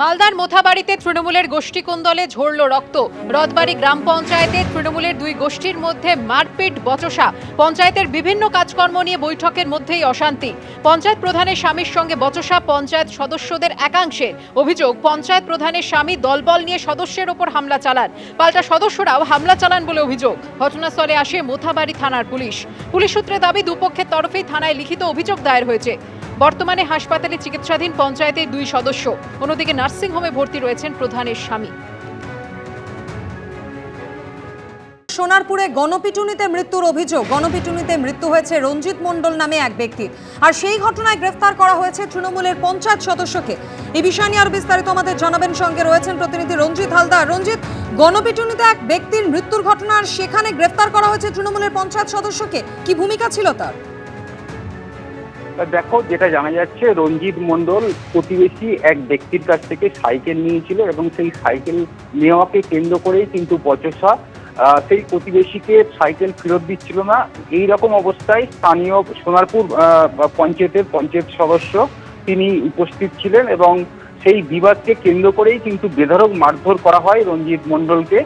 মালদার মোথাবাড়িতে তৃণমূলের গোষ্ঠী কোন্দলে ঝরল রক্ত। রথবাড়ি গ্রাম পঞ্চায়েতে তৃণমূলের দুই গোষ্ঠীর মধ্যে মারপিট, বচসা। পঞ্চায়েতের বিভিন্ন কাজকর্ম নিয়ে বৈঠকের মধ্যেই অশান্তি। পঞ্চায়েত প্রধানের স্বামীর সঙ্গে বচসা পঞ্চায়েত সদস্যদের একাংশের অভিযোগ, পঞ্চায়েত প্রধানের স্বামী দলবল নিয়ে সদস্যের ওপর হামলা চালান। পাল্টা সদস্যরাও হামলা চালান বলে অভিযোগ। ঘটনাস্থলে আসে মোথাবাড়ি থানার পুলিশ। পুলিশ সূত্রে দাবি, দুপক্ষের তরফেই থানায় লিখিত অভিযোগ দায়ের হয়েছে। বর্তমানে হাসপাতালে চিকিৎসাধীন পঞ্চায়েতের দুই সদস্য। অন্যদিকে নার্সিংহোমে ভর্তি রয়েছেন প্রধানের স্বামী। সোনারপুরে গণপিটুনিতে মৃত্যুর অভিযোগ। গণপিটুনিতে মৃত্যু হয়েছে রঞ্জিত মণ্ডল নামে এক ব্যক্তির। আর সেই ঘটনায় গ্রেফতার করা হয়েছে তৃণমূলের পঞ্চায়েত সদস্যকে। এই বিষয় নিয়ে আরও বিস্তারিত আমাদের জানাবেন সঙ্গে রয়েছেন প্রতিনিধি রঞ্জিত হালদার। রঞ্জিত, গণপিটুনিতে এক ব্যক্তির মৃত্যুর ঘটনা আর সেখানে গ্রেফতার করা হয়েছে তৃণমূলের পঞ্চায়েত সদস্যকে। কি ভূমিকা ছিল তার? দেখো, যেটা জানা যাচ্ছে, রঞ্জিত মণ্ডল প্রতিবেশী এক ব্যক্তির কাছ থেকে সাইকেল নিয়েছিল এবং সেই সাইকেল নেওয়াকে কেন্দ্র করেই কিন্তু বচসা। সেই প্রতিবেশীকে সাইকেল ফেরত দিচ্ছিল না। এই রকম অবস্থায় স্থানীয় সোনারপুর পঞ্চায়েতের পঞ্চায়েত সদস্য তিনি উপস্থিত ছিলেন এবং সেই বিবাদকে কেন্দ্র করেই কিন্তু বেধড়ক মারধর করা হয় রঞ্জিত মণ্ডলকে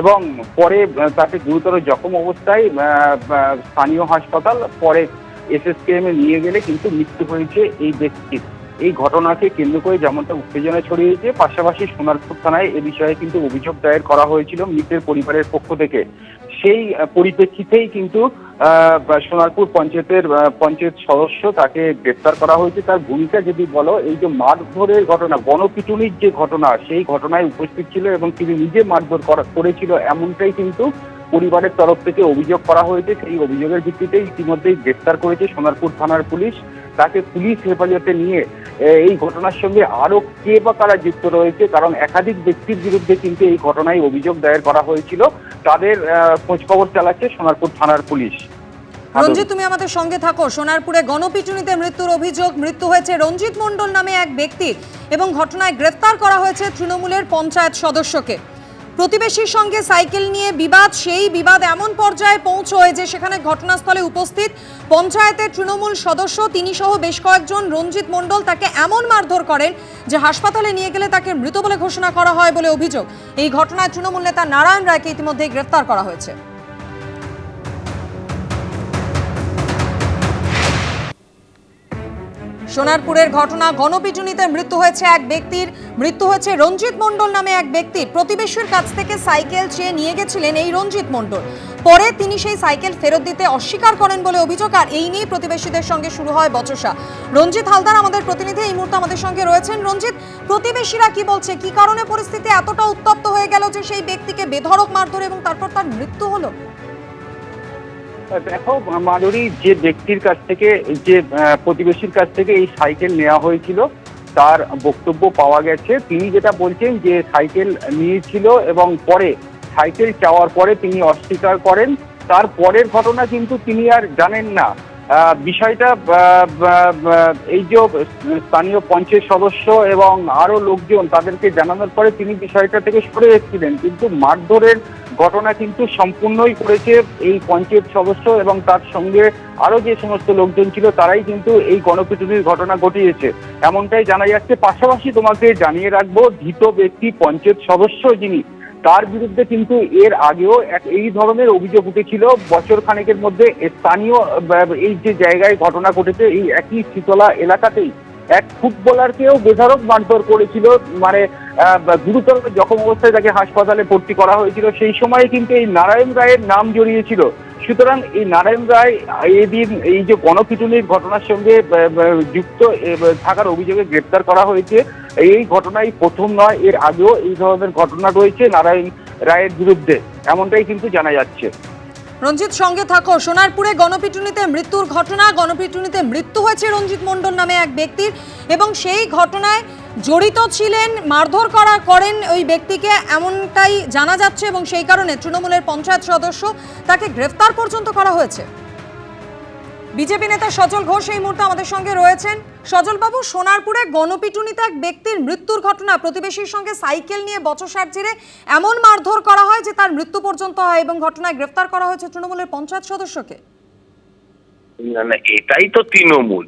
এবং পরে তাকে গুরুতর জখম অবস্থায় স্থানীয় হাসপাতাল পরে এসএসকেএম এ নিয়ে গেলে কিন্তু মৃত্যু হয়েছে এই ব্যক্তির। এই ঘটনাকে কেন্দ্র করে যেমনটা উত্তেজনা ছড়িয়েছে, পাশাপাশি সোনারপুর থানায় এ বিষয়ে কিন্তু অভিযোগ দায়ের করা হয়েছিল মৃতের পরিবারের পক্ষ থেকে। সেই পরিপ্রেক্ষিতেই কিন্তু সোনারপুর পঞ্চায়েতের পঞ্চায়েত সদস্য তাকে গ্রেপ্তার করা হয়েছে। তার ভূমিকা যদি বলো, এই যে মারধরের ঘটনা, গণপিটুনির যে ঘটনা, সেই ঘটনায় উপস্থিত ছিল এবং তিনি নিজে মারধর করা- করেছিল, এমনটাই কিন্তু পরিবারের তরফ থেকে অভিযোগ করা হয়েছে, সেই অভিযোগের ভিত্তিতে ইতিমধ্যেই গ্রেফতার করেছে সোনারপুর থানার পুলিশ। তাকে পুলিশ হেফাজতে নিয়ে এই ঘটনার সঙ্গে আরও কে বা কারা যুক্ত রয়েছে, কারণ একাধিক ব্যক্তির বিরুদ্ধে কিন্তু এই ঘটনায় অভিযোগ দায়ের করা হয়েছিল। তাদের খোঁজখবর চালাচ্ছে সোনারপুর থানার পুলিশ। রঞ্জিত, তুমি আমাদের সঙ্গে থাকো। সোনারপুরে গণপিটুনিতে মৃত্যুর অভিযোগ, মৃত্যু হয়েছে রঞ্জিত মণ্ডল নামে এক ব্যক্তির এবং ঘটনায় গ্রেফতার করা হয়েছে তৃণমূলের পঞ্চায়েত সদস্যকে। প্রতিবেশীর সঙ্গে সাইকেল নিয়ে বিবাদ, সেই বিবাদ এমন পর্যায়ে পৌঁছয় যে সেখানে ঘটনাস্থলে উপস্থিত পঞ্চায়েতের তৃণমূল সদস্য তিনি সহ বেশ কয়েকজন রঞ্জিত মণ্ডল তাকে এমন মারধর করেন যে হাসপাতালে নিয়ে গেলে তাকে মৃত বলে ঘোষণা করা হয় বলে অভিযোগ। এই ঘটনায় তৃণমূল নেতা নারায়ণ রায়কে ইতিমধ্যেই গ্রেফতার করা হয়েছে। সোনারপুরের ঘটনা, গণপিটুনিতে মৃত্যু হয়েছে এক ব্যক্তির। মৃত্যু হয়েছে রঞ্জিত মণ্ডল নামে এক ব্যক্তির। প্রতিবেশীর কাছ থেকে সাইকেল চেয়ে নিয়ে গেছিলেন এই রঞ্জিত মণ্ডল। পরে তিনি সেই সাইকেল ফেরত দিতে অস্বীকার করেন বলে অভিযোগ, আর এই নিয়ে প্রতিবেশীদের সঙ্গে শুরু হয় বচসা। রঞ্জিত হালদার, আমাদের প্রতিনিধি এই মুহূর্তে আমাদের সঙ্গে রয়েছেন। রঞ্জিত, প্রতিবেশীরা কি বলছে? কি কারণে পরিস্থিতি এতটা উত্তপ্ত হয়ে গেল যে সেই ব্যক্তিকে বেধড়ক মারধর এবং তারপর তার মৃত্যু হলো? দেখো, মাধুরী, যে ব্যক্তির কাছ থেকে, যে প্রতিবেশীর কাছ থেকে এই সাইকেল নেওয়া হয়েছিল, তার বক্তব্য পাওয়া গেছে। তিনি যেটা বলছেন যে, সাইকেল নিয়েছিল এবং পরে, সাইকেল চাওয়ার পরে তিনি অস্বীকার করেন। তার পরের ঘটনা কিন্তু তিনি আর জানেন না। বিষয়টা এই যে স্থানীয় পঞ্চায়েত সদস্য এবং আরও লোকজন তাদেরকে জানানোর পরে তিনি বিষয়টা থেকে সরে এসেছিলেন। কিন্তু মারধরের ঘটনা কিন্তু সম্পূর্ণই করেছে এই পঞ্চায়েত সদস্য এবং তার সঙ্গে আরও যে সমস্ত লোকজন ছিল, তারাই কিন্তু এই গণপিটুনির ঘটনা ঘটিয়েছে। এমনটাই জানা যাচ্ছে। পাশাপাশি তোমাকে জানিয়ে রাখব, ধৃত ব্যক্তি পঞ্চায়েত সদস্য যিনি, তার বিরুদ্ধে কিন্তু এর আগেও এই ধরনের অভিযোগ উঠেছিল। বছর খানেকের মধ্যে স্থানীয় এই যে জায়গায় ঘটনা ঘটেছে, এই একই শীতলা এলাকাতেই এক ফুটবলারকেও বেধারক মারধর করেছিল মানে গুরুতর জখম অবস্থায় তাকে হাসপাতালে ভর্তি করা হয়েছিল। সেই সময় কিন্তু এই নারায়ণ রায়ের নাম জড়িয়েছিল। সুতরাং এই নারায়ণ রায় এদিন এই যে গণপিটুনির ঘটনার সঙ্গে যুক্ত থাকার অভিযোগে গ্রেপ্তার করা হয়েছে। এই ঘটনাই প্রথম নয়, এর আগেও এই ধরনের ঘটনা রয়েছে নারায়ণ রায়ের বিরুদ্ধে। এমনটাই কিন্তু জানা যাচ্ছে। রঞ্জিত সঙ্গে থাকো। সোনারপুরে গণপিটুনিতে মৃত্যুর ঘটনা, গণপিটুনিতে মৃত্যু হয়েছে রঞ্জিত মণ্ডল নামে এক ব্যক্তির এবং সেই ঘটনায় জড়িত ছিলেন, মারধর করা করেন ওই ব্যক্তিকে এমনটাই জানা যাচ্ছে এবং সেই কারণে তৃণমূলের পঞ্চায়েত সদস্য তাকে গ্রেফতার পর্যন্ত করা হয়েছে। বিজেপি নেতা সজল ঘোষ এই মুহূর্তে আমাদের সঙ্গে রয়েছেন। সজলবাবু, সোনারপুরে গণপিটুনিতে এক ব্যক্তির মৃত্যুর ঘটনা। প্রতিবেশীর সঙ্গে সাইকেল নিয়ে বচসার জেরে এমন মারধর করা হয় যে তার মৃত্যু পর্যন্ত হয় এবং ঘটনায় গ্রেফতার করা হয়েছে তৃণমূলের পঞ্চায়েত সদস্যকে। না না, এটাই তো তৃণমূল।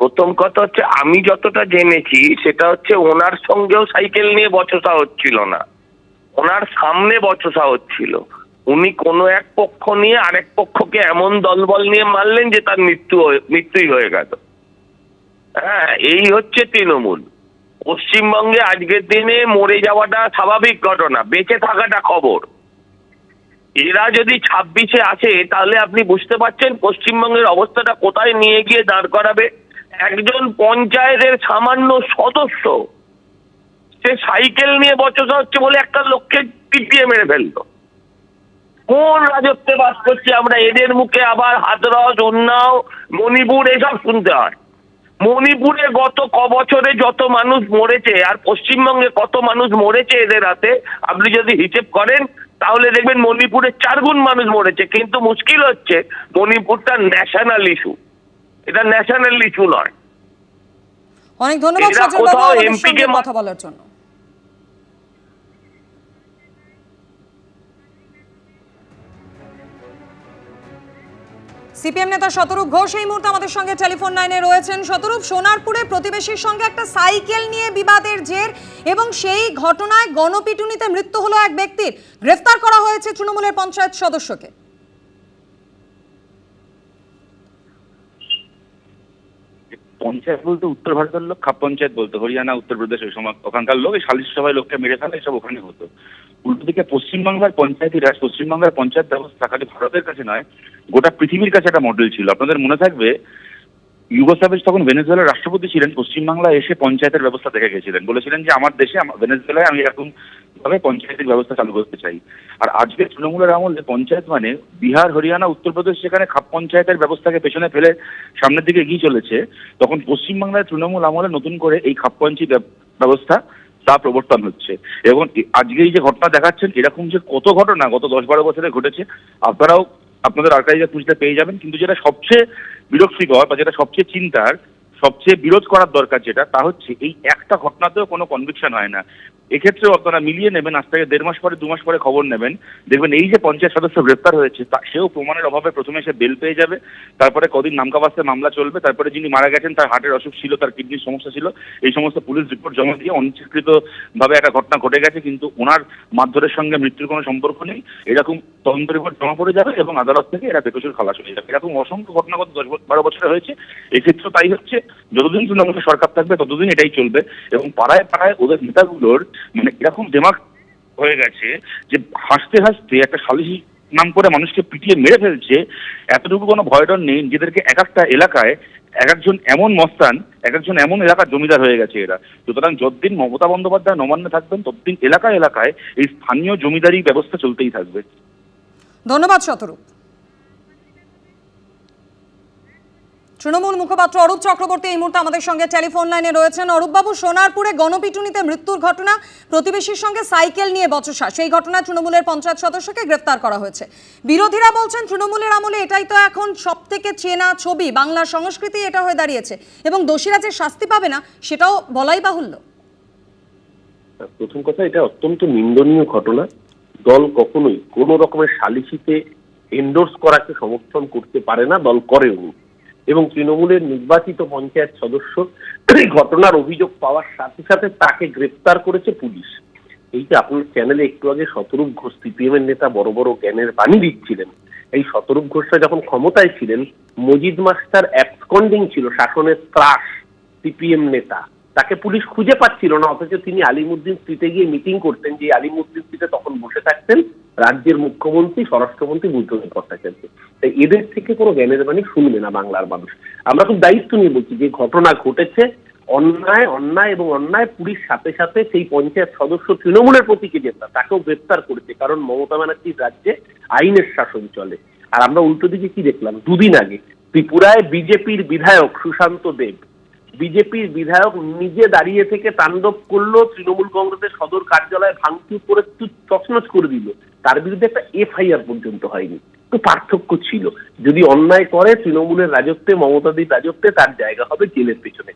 প্রথম কথা হচ্ছে আমি যতটা জেনেছি, সেটা হচ্ছে ওনার সঙ্গেও সাইকেল নিয়ে বচসা হচ্ছিল না। ওনার সামনে বচসা হচ্ছিল। উনি কোনো এক পক্ষ নিয়ে আরেক পক্ষকে এমন দলবল নিয়ে মারলেন যে তার মৃত্যু মৃত্যুই হয়ে গেল। হ্যাঁ এই হচ্ছে তৃণমূল। পশ্চিমবঙ্গে আজকের দিনে মরে যাওয়াটা স্বাভাবিক ঘটনা, বেঁচে থাকাটা খবর। এরা যদি ছাব্বিশে আসে, তাহলে আপনি বুঝতে পারছেন পশ্চিমবঙ্গের অবস্থাটা কোথায় নিয়ে গিয়ে দাঁড় করাবে। একজন পঞ্চায়েতের সামান্য সদস্য, সে সাইকেল নিয়ে বচসা হচ্ছে বলে একটা লোককে পিটিয়ে মেরে ফেলল। কোন রাজত্বে বাস করছি আমরা? এদের মুখে আবার হাতরস উন্নাও মণিপুর এসব শুনতে হয়। মণিপুরে গত ক বছরে যত মানুষ মরেছে আর পশ্চিমবঙ্গে কত মানুষ মরেছে এদের হাতে আপনি যদি হিসেব করেন তাহলে দেখবেন মণিপুরে চারগুণ মানুষ মরেছে। কিন্তু মুশকিল হচ্ছে মণিপুরটা ন্যাশনাল ইস্যু এটা ন্যাশনাল ইস্যু নয়। অনেক ধন্যবাদ সজল বাবু কোথাও আমাদের সঙ্গে কে কথা বলার জন্য। সিপিএম নেতা শতরূপ ঘোষ এই মুহূর্তে আমাদের সঙ্গে টেলিফোন লাইনে রয়েছেন। শতরূপ, সোনারপুরে প্রতিবেশীর সঙ্গে একটা সাইকেল নিয়ে বিবাদের জের এবং সেই ঘটনায় গণপিটুনিতে মৃত্যু হলো এক ব্যক্তির। গ্রেফতার করা হয়েছে তৃণমূলের পঞ্চায়েত সদস্যকে। পঞ্চায়েত বলতে উত্তর ভারতের লোক, খাপ পঞ্চায়েত বলতো, হরিয়ানা উত্তরপ্রদেশ ওই সময় ওখানকার লোক, এই সালিশ সভায় লোককে মেরে ফেলে, এসব ওখানে হতো। উল্টো দিকে পশ্চিমবাংলার পঞ্চায়েতি রাজ, পশ্চিমবাংলার পঞ্চায়েত ব্যবস্থা খালি ভারতের কাছে নয়, গোটা পৃথিবীর কাছে একটা মডেল ছিল। আপনাদের মনে থাকবে ইউগোস্লাভেজ তখন ভেনেজুয়েলার রাষ্ট্রপতি ছিলেন পশ্চিমবাংলা এসে পঞ্চায়েতের ব্যবস্থা দেখে গেছিলেন। বলেছিলেন যে, আমার দেশে ভেনেজুয়েলায় আমি এরকম ভাবে পঞ্চায়েতের ব্যবস্থা চালু করতে চাই। আর আজকে তৃণমূলের আমলে পঞ্চায়েত মানে বিহার, হরিয়ানা, উত্তরপ্রদেশ সেখানে খাপ পঞ্চায়েতের ব্যবস্থাকে পেছনে ফেলে সামনের দিকে এগিয়ে চলেছে, তখন পশ্চিমবাংলায় তৃণমূল আমলে নতুন করে এই খাপ পঞ্চায়েত ব্যবস্থা তা প্রবর্তন হচ্ছে। এবং আজকে এই যে ঘটনা দেখাচ্ছেন, এরকম যে কত ঘটনা গত দশ বারো বছরে ঘটেছে, আপনারাও আপনাদের আর্কাইভে খুঁজতে পেয়ে যাবেন, কিন্তু যেটা সবচেয়ে বিরক্তিকর বা যেটা সবচেয়ে চিন্তার, সবচেয়ে বিরোধ করার দরকার যেটা, তা হচ্ছে এই একটা ঘটনাতেও কোনো কনভিকশন হয় না। এক্ষেত্রে আপনারা মিলিয়ে নেবেন, আজ থেকে দেড় মাস পরে, দু মাস পরে খবর নেবেন। দেখবেন এই যে পঞ্চায়েত সদস্য গ্রেপ্তার হয়েছে সেও প্রমাণের অভাবে প্রথমে সে বেল পেয়ে যাবে, তারপরে কদিন নামকাবাস্তে মামলা চলবে, তারপরে যিনি মারা গেছেন, তার হার্টের অসুখ ছিল, তার কিডনির সমস্যা ছিল, এই সমস্ত পুলিশ রিপোর্ট জমা দিয়ে অনিচ্ছাকৃত ভাবে একটা ঘটনা ঘটে গেছে, কিন্তু ওনার মারধরের সঙ্গে মৃত্যুর কোনো সম্পর্ক নেই। এরকম তদন্ত রিপোর্ট জমা পড়ে যাবে এবং আদালত থেকে এরা বেকসুর খালাস হয়ে যাবে। এরকম অসংখ্য ঘটনা গত দশ বারো বছরে হয়েছে, এক্ষেত্রেও তাই হচ্ছে। যতদিন তৃণমূলের সরকার থাকবে, ততদিন এটাই চলবে এবং পাড়ায় পাড়ায় ওদের নেতাগুলোর মানে এরকম দেমাগ হয়ে গেছে যে হাসতে হাসতে একটা সালিসি নাম করে মানুষকে পিটিয়ে মেরে ফেলছে, এতটুকু কোনো ভয়ডর নেই, নিজেদেরকে এক একটা এলাকায় এক একজন এমন মস্তান, এক একজন এমন এলাকার জমিদার হয়ে গেছে এরা। সুতরাং যতদিন মমতা বন্দ্যোপাধ্যায় নবান্নে থাকবেন, ততদিন এলাকায় এলাকায় এই স্থানীয় জমিদারি ব্যবস্থা চলতেই থাকবে। ধন্যবাদ শতরূপ। তৃণমূল মুখপাত্র অরূপ চক্রবর্তী এই মুহূর্তে আমাদের সঙ্গে টেলিফোন লাইনে রয়েছেন। অরূপবাবু, সোনারপুরে গণপিটুনিতে মৃত্যুর ঘটনা, প্রতিবেশীর সঙ্গে সাইকেল নিয়ে বচসা, সেই ঘটনায় তৃণমূলের পঞ্চায়েত সদস্যকে গ্রেফতার করা হয়েছে। বিরোধীরা বলছেন, তৃণমূলের আমলে এটাই তো এখন সব থেকে চেনা ছবি, বাংলার সংস্কৃতি এটা হয়ে দাঁড়িয়েছে। এবং দোষীরা যে শাস্তি পাবে না, সেটাও বলাই বাহুল্য। প্রথম কথা, এটা অত্যন্ত নিন্দনীয় ঘটনা। দল কখনোই কোনো রকমের সালিসিতে এন্ডোর্স করাকে সমর্থন করতে পারে না, দল করেওনি এবং তৃণমূলের নির্বাচিত পঞ্চায়েত সদস্য ঘটনার অভিযোগ পাওয়ার সাথে সাথে তাকে গ্রেপ্তার করেছে পুলিশ। এই যে আপনার চ্যানেলে একটু আগে শতরূপ ঘোষ সিপিএম এর নেতা বড় বড় জ্ঞানের বাণী দিচ্ছিলেন। এই শতরূপ ঘোষরা যখন ক্ষমতায় ছিলেন, মজিদ মাস্টার অ্যাবসকন্ডিং ছিল, শাসনের ত্রাস সিপিএম নেতা। তাকে পুলিশ খুঁজে পাচ্ছিল না, অথচ তিনি আলিমুদ্দিন স্ট্রিটে গিয়ে মিটিং করতেন, যে আলিমুদ্দিন স্ট্রিটে তখন বসে থাকতেন রাজ্যের মুখ্যমন্ত্রী, স্বরাষ্ট্রমন্ত্রী বুদ্ধদেব ভট্টাচার্য। তাই এদের থেকে কোনো জ্ঞানের বাণী শুনবে না বাংলার মানুষ। আমরা খুব দায়িত্ব নিয়ে বলছি, যে ঘটনা ঘটেছে, অন্যায় অন্যায় এবং অন্যায় পুলিশ সাথে সাথে সেই পঞ্চায়েত সদস্য তৃণমূলের প্রতীকে যেটা, তাকেও গ্রেপ্তার করেছে, কারণ মমতা ব্যানার্জির রাজ্যে আইনের শাসন চলে। আর আমরা উল্টো দিকে কি দেখলাম? দুদিন আগে ত্রিপুরায় বিজেপির বিধায়ক সুশান্ত দেব, বিজেপির বিধায়ক নিজে দাঁড়িয়ে থেকে তাণ্ডব করল, তৃণমূল কংগ্রেসের সদর কার্যালয়ে ভাঙচুর করে তছনছ করে দিল। তার বিরুদ্ধে একটা এফআইআর পর্যন্ত হয়নি। একটু পার্থক্য ছিল। যদি অন্যায় করে, তৃণমূলের রাজত্বে মমতাদির রাজত্বে, তার জায়গা হবে জেলের পেছনে।